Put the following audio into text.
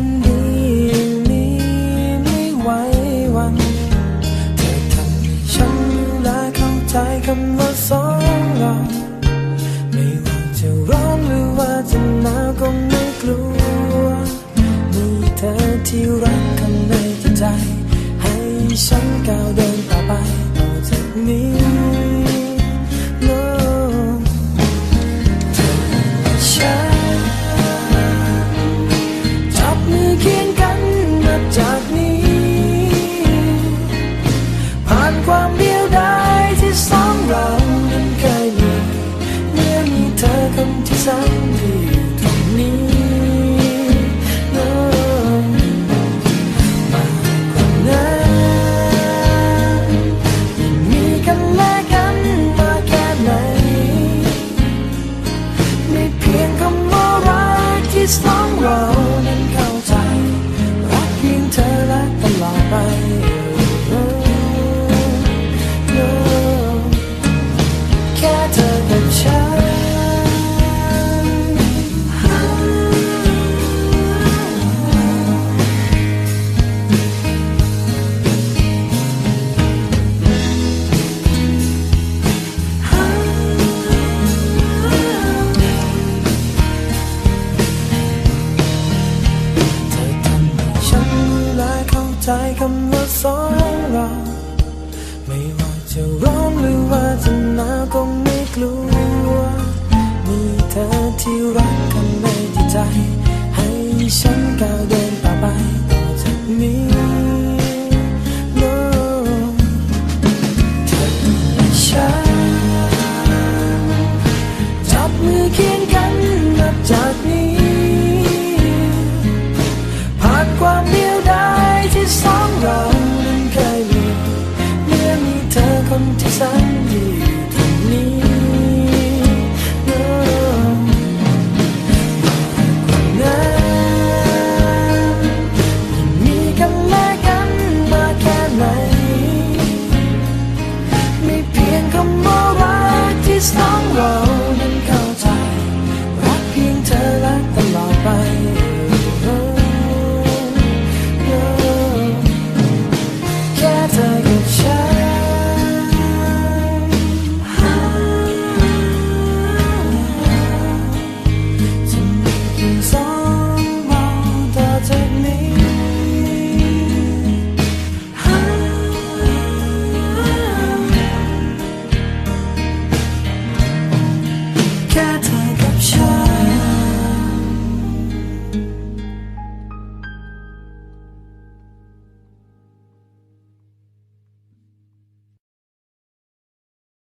คนดีนี้ไม่ไหววังเธอทำให้ฉันและเข้าใจคำว่าสองเราไม่ว่าจะร้อนหรือว่าจะหนาวก็ไม่กลัวมีเธอที่รัก ใจคำว่าสองเรา ไม่ว่าจะรอ